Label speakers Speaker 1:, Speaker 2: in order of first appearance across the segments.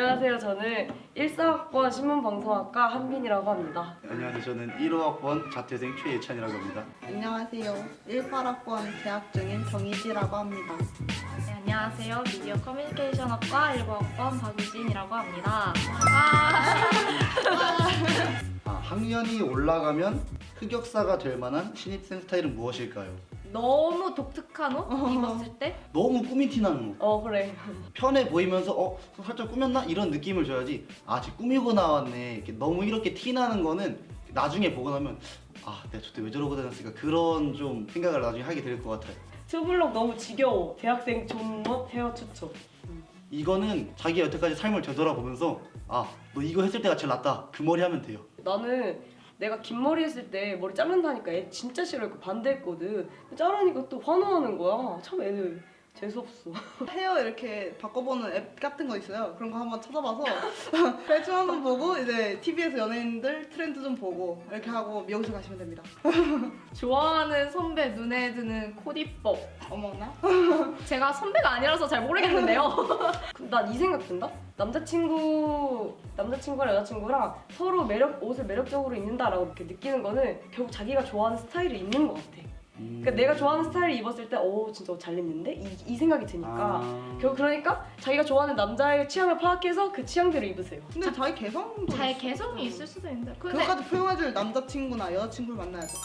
Speaker 1: 안녕하세요. 저는 14학번 신문방송학과 한빈이라고 합니다.
Speaker 2: 네, 안녕하세요. 저는 1호학번 자퇴생 최예찬이라고 합니다.
Speaker 3: 안녕하세요. 18학번 재학 중인 정희지라고 합니다.
Speaker 4: 네, 안녕하세요. 미디어 커뮤니케이션학과 19학번 박유진이라고 합니다.
Speaker 2: 아, 학년이 올라가면 흑역사가 될 만한 신입생 스타일은 무엇일까요?
Speaker 4: 너무 독특한 옷 입었을 때
Speaker 2: 너무 꾸민 티 나는 옷.
Speaker 1: 어 그래.
Speaker 2: 편해 보이면서 어 살짝 꾸몄나 이런 느낌을 줘야지. 아 지금 꾸미고 나왔네. 이렇게 너무 이렇게 티 나는 거는 나중에 보고 나면 아 내가 저때 왜 저러고 다녔을까 그런 좀 생각을 나중에 하게 될 것 같아요.
Speaker 1: 투블럭 너무 지겨워. 대학생 존멋 헤어 추천.
Speaker 2: 이거는 자기 여태까지 삶을 되돌아보면서 아 너 이거 했을 때가 제일 낫다 그 머리 하면 돼요.
Speaker 1: 나는 내가 긴 머리 했을 때 머리 자른다니까 애 진짜 싫어했고 반대했거든. 자르니까 또 환호하는 거야. 참 애들 재수없어.
Speaker 3: 헤어 이렇게 바꿔보는 앱 같은 거 있어요. 그런 거 한번 찾아봐서 대충 한번 보고 이제 TV에서 연예인들 트렌드 좀 보고 이렇게 하고 미용실 가시면 됩니다.
Speaker 4: 좋아하는 선배 눈에 드는 코디법.
Speaker 3: 어머나.
Speaker 4: 제가 선배가 아니라서 잘 모르겠는데요.
Speaker 1: 난 이 생각 든다. 남자친구 남자친구랑 여자친구랑 서로 매력 옷을 매력적으로 입는다라고 이렇게 느끼는 거는 결국 자기가 좋아하는 스타일을 입는 것 같아.
Speaker 2: 음.
Speaker 1: 그러니까 내가 좋아하는 스타일을 입었을 때, 오 진짜 옷잘 입는데 이, 이 생각이 드니까.
Speaker 2: 아.
Speaker 1: 결국 그러니까 자기가 좋아하는 남자의 취향을 파악해서 그 취향대로 입으세요.
Speaker 3: 근데 자기 개성도
Speaker 4: 잘
Speaker 3: 있어.
Speaker 4: 개성이 있을 수도 있는데. 근데
Speaker 3: 그것까지 표현해줄 남자친구나 여자친구를 만나야죠.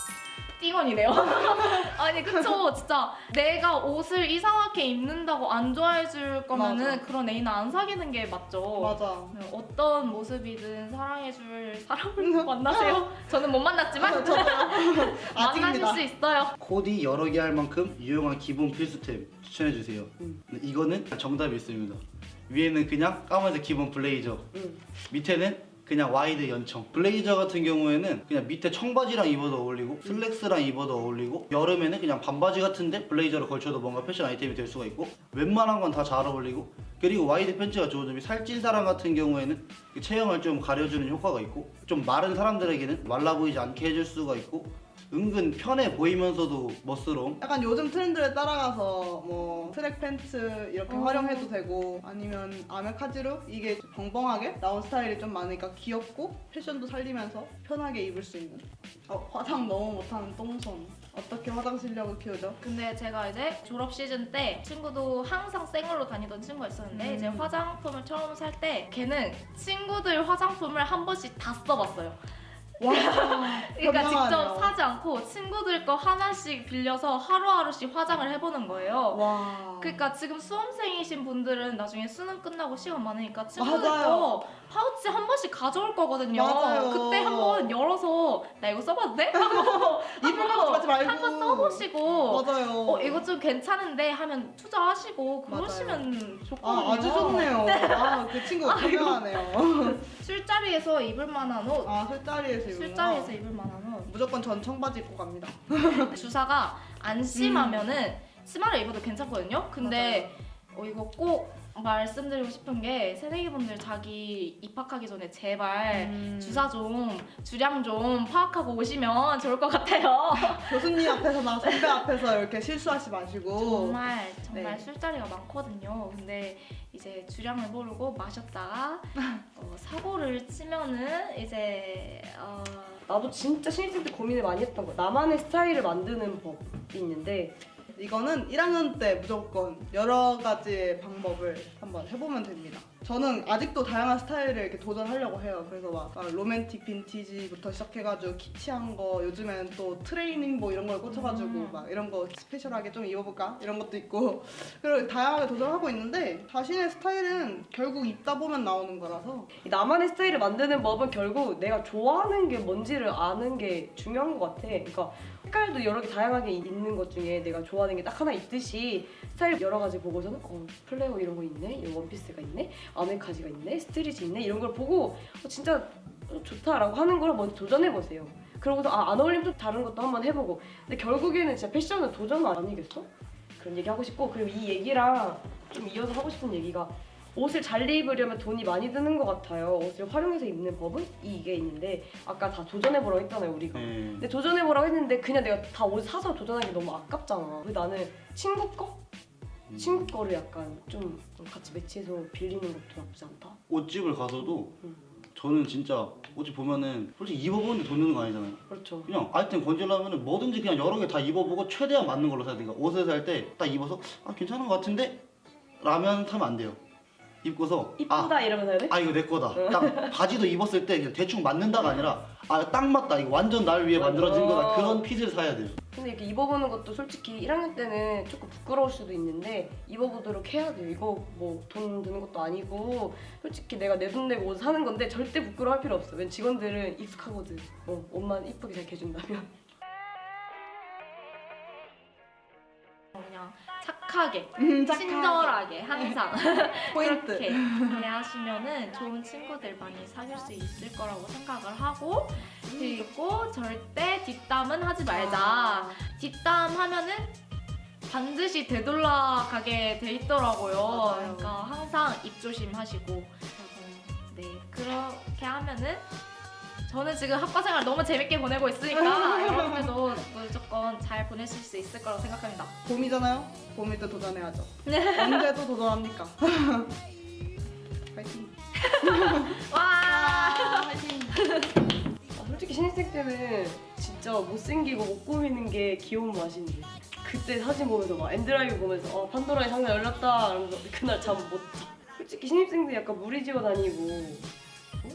Speaker 4: 띵언이네요. 아니 그쵸 진짜 내가 옷을 이상하게 입는다고 안 좋아해 줄 거면은
Speaker 3: 맞아.
Speaker 4: 그런 애인은 안 사귀는 게 맞죠.
Speaker 3: 맞아.
Speaker 4: 네, 어떤 모습이든 사랑해 줄 사람을 만나세요. 저는 못 만났지만. 만나실
Speaker 3: 아직입니다.
Speaker 4: 수 있어요.
Speaker 2: 코디 여러 개 할 만큼 유용한 기본 필수템 추천해 주세요.
Speaker 1: 음.
Speaker 2: 이거는 정답이 있습니다. 위에는 그냥 까만색 기본 블레이저,
Speaker 1: 응.
Speaker 2: 밑에는 그냥 와이드 연청. 블레이저 같은 경우에는 그냥 밑에 청바지랑 입어도 어울리고 슬랙스랑 입어도 어울리고 여름에는 그냥 반바지 같은데 블레이저를 걸쳐도 뭔가 패션 아이템이 될 수가 있고 웬만한 건 다 잘 어울리고 그리고 와이드 팬츠가 좋은 점이 살찐 사람 같은 경우에는 그 체형을 좀 가려주는 효과가 있고 좀 마른 사람들에게는 말라 보이지 않게 해줄 수가 있고 은근 편해 보이면서도 멋스러움
Speaker 3: 약간 요즘 트렌드를 따라가서 뭐 트랙 팬츠 이렇게
Speaker 4: 어.
Speaker 3: 활용해도 되고 아니면 아메카지로 이게 벙벙하게 나온 스타일이 좀 많으니까 귀엽고 패션도 살리면서 편하게 입을 수 있는 어, 화장 너무 못하는 똥손 어떻게 화장 실력을 키우죠?
Speaker 4: 근데 제가 이제 졸업 시즌 때 친구도 항상 생얼로 다니던 친구가 있었는데
Speaker 3: 음.
Speaker 4: 이제 화장품을 처음 살 때 걔는 친구들 화장품을 한 번씩 다 써봤어요.
Speaker 3: 와
Speaker 4: 그러니까 직접. 사지 않고 친구들 거 하나씩 빌려서 하루하루씩 화장을 해보는 거예요.
Speaker 3: 와
Speaker 4: 그러니까 지금 수험생이신 분들은 나중에 수능 끝나고 시간 많으니까 친구들
Speaker 3: 맞아요.
Speaker 4: 거 파우치 한 번씩 가져올 거거든요.
Speaker 3: 맞아요.
Speaker 4: 그때 한 번 열어서 나 이거 써봐도 돼? 하고 한번
Speaker 3: 거 하지 말고
Speaker 4: 한번 써보시고
Speaker 3: 맞아요
Speaker 4: 어 이거 좀 괜찮은데 하면 투자하시고. 그러시면 좋거든요.
Speaker 3: 아 아주 좋네요 아 그 친구 현명하네요
Speaker 4: 술자리에서 입을 만한 옷,
Speaker 3: 아 술자리에서 입는
Speaker 4: 술자리에서
Speaker 3: 거.
Speaker 4: 입을 만한 옷.
Speaker 3: 무조건 전 청바지 입고 갑니다
Speaker 4: 주사가 안 심하면은 치마를 입어도 괜찮거든요. 근데 어, 이거 꼭 말씀드리고 싶은 게 새내기분들 자기 입학하기 전에 제발
Speaker 3: 음.
Speaker 4: 주사 좀 주량 좀 파악하고 오시면 좋을 것 같아요.
Speaker 3: 교수님 앞에서나 선배 앞에서 이렇게 실수하지 마시고
Speaker 4: 정말 정말
Speaker 3: 네.
Speaker 4: 술자리가 많거든요. 근데 이제 주량을 모르고 마셨다가 어, 사고를 치면은 이제 어,
Speaker 1: 나도 진짜 신입생 때 고민을 많이 했던 거야. 나만의 스타일을 만드는 법이 있는데
Speaker 3: 이거는 1학년 때 무조건 여러 가지 방법을 한번 해보면 됩니다. 저는 아직도 다양한 스타일을 이렇게 도전하려고 해요. 그래서 막, 막 로맨틱 빈티지부터 시작해가지고 키치한 거 요즘엔 또 트레이닝 뭐 이런 걸 꽂혀가지고
Speaker 4: 음.
Speaker 3: 막 이런 거 스페셜하게 좀 입어볼까 이런 것도 있고 그리고 다양하게 도전하고 있는데 자신의 스타일은 결국 입다 보면 나오는 거라서
Speaker 1: 이 나만의 스타일을 만드는 법은 결국 내가 좋아하는 게 뭔지를 아는 게 중요한 것 같아. 그러니까 색깔도 여러 개 다양하게 있는 것 중에 내가 좋아하는 게 딱 하나 있듯이 스타일 여러 가지 보고서는 어 플레어 이런 거 있네, 이 원피스가 있네, 아메카지가 있네, 스트릿이 있네 이런 걸 보고 어, 진짜 어, 좋다라고 하는 걸 먼저 도전해 보세요. 그러고서 아, 안 어울리면 좀 다른 것도 한번 해보고. 근데 결국에는 진짜 패션은 도전 아니겠어? 그런 얘기 하고 싶고 그리고 이 얘기랑 좀 이어서 하고 싶은 얘기가 옷을 잘 입으려면 돈이 많이 드는 것 같아요. 옷을 활용해서 입는 법은 이게 있는데 아까 다 도전해보라고 했잖아요 우리가.
Speaker 2: 네.
Speaker 1: 근데 도전해보라고 했는데 그냥 내가 다 옷 사서 도전하기 너무 아깝잖아. 그래서 나는 친구 거 친구 거를 약간 좀 같이 매치해서 빌리는 것도 나쁘지 않다.
Speaker 2: 옷집을 가서도
Speaker 1: 음.
Speaker 2: 저는 진짜 옷집 보면은 솔직히 입어보는데 돈 드는 거 아니잖아요.
Speaker 1: 그렇죠.
Speaker 2: 그냥 아이템 건질려면은 뭐든지 그냥 여러 개 다 입어보고 최대한 맞는 걸로 사야 돼. 그러니까 옷을 살 때 딱 입어서 아 괜찮은 것 같은데 라면 사면 안 돼요. 입고서
Speaker 1: 이쁘다 이러면서 해야 돼?
Speaker 2: 아, 아 이거 내 거다. 딱 바지도 입었을 때 그냥 대충 맞는다가 아니라 아 딱 맞다. 이거 완전 날 위해 만들어진 거다. 그런 핏을 사야 돼요.
Speaker 1: 근데 이렇게 입어보는 것도 솔직히 1학년 때는 조금 부끄러울 수도 있는데 입어보도록 해야 돼요. 이거 뭐 돈 드는 것도 아니고 솔직히 내가 내 돈 내고 옷 사는 건데 절대 부끄러워할 필요 없어. 왜 직원들은 익숙하거든. 어, 옷만 이쁘게 잘 해준다면.
Speaker 4: 그냥 착하게,
Speaker 3: 음, 착하게.
Speaker 4: 친절하게 항상
Speaker 3: 포인트.
Speaker 4: 그렇게 대하시면은 좋은 친구들 많이 사귈 수 있을 거라고 생각을 하고 그리고 절대 뒷담은 하지 말자.
Speaker 3: 아.
Speaker 4: 뒷담 하면은 반드시 되돌아가게 돼 있더라고요.
Speaker 3: 맞아요.
Speaker 4: 그러니까 항상 입조심하시고 네 그렇게 하면은 저는 지금 학과 생활 너무 재밌게 보내고 있으니까 여러분들도 무조건 잘 보내실 수 있을 거라고 생각합니다.
Speaker 3: 봄이잖아요. 봄일 때 도전해야죠.
Speaker 4: 네.
Speaker 3: 언제도 도전합니까? 파이팅.
Speaker 4: 와.
Speaker 3: 파이팅.
Speaker 1: 아, 솔직히 신입생 때는 진짜 못생기고 못 꾸미는 게 귀여운 맛인데 그때 사진 보면서 막 엔드라이브 보면서 어 판도라의 상자 열렸다 이러면서 그날 잠 못 자. 솔직히 신입생들 약간 무리 지어 다니고 어?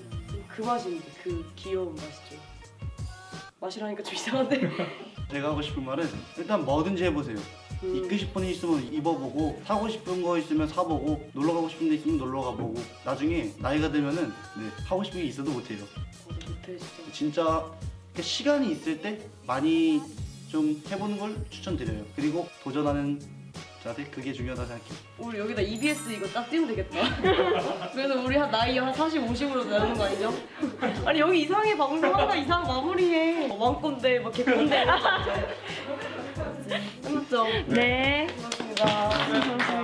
Speaker 1: 그 맛인데 그 귀여운 맛이죠. 맛이라니까 좀 이상한데.
Speaker 2: 제가 하고 싶은 말은 일단 뭐든지 해보세요.
Speaker 1: 음.
Speaker 2: 입고 싶은 거 있으면 입어보고 사고 싶은 거 있으면 사보고 놀러 가고 싶은 데 있으면 놀러 가보고 나중에 나이가 들면은 네, 하고 싶은 게 있어도 못해요.
Speaker 1: 맞아, 못해 진짜.
Speaker 2: 진짜 시간이 있을 때 많이 좀 해보는 걸 추천드려요. 그리고 도전하는 자세 그게 중요하다 생각해요.
Speaker 1: 우리 여기다 EBS 이거 딱 띄우면 되겠다. 그래서 우리 한 나이 한 40, 50으로 되는 거 아니죠? 아니 여기 이상하게 방송 하다 이상 마무리해. 뭐 왕꼰대, 뭐 개꼰대 이런 거 아니죠? 끝났죠?
Speaker 5: 네.
Speaker 1: 고맙습니다.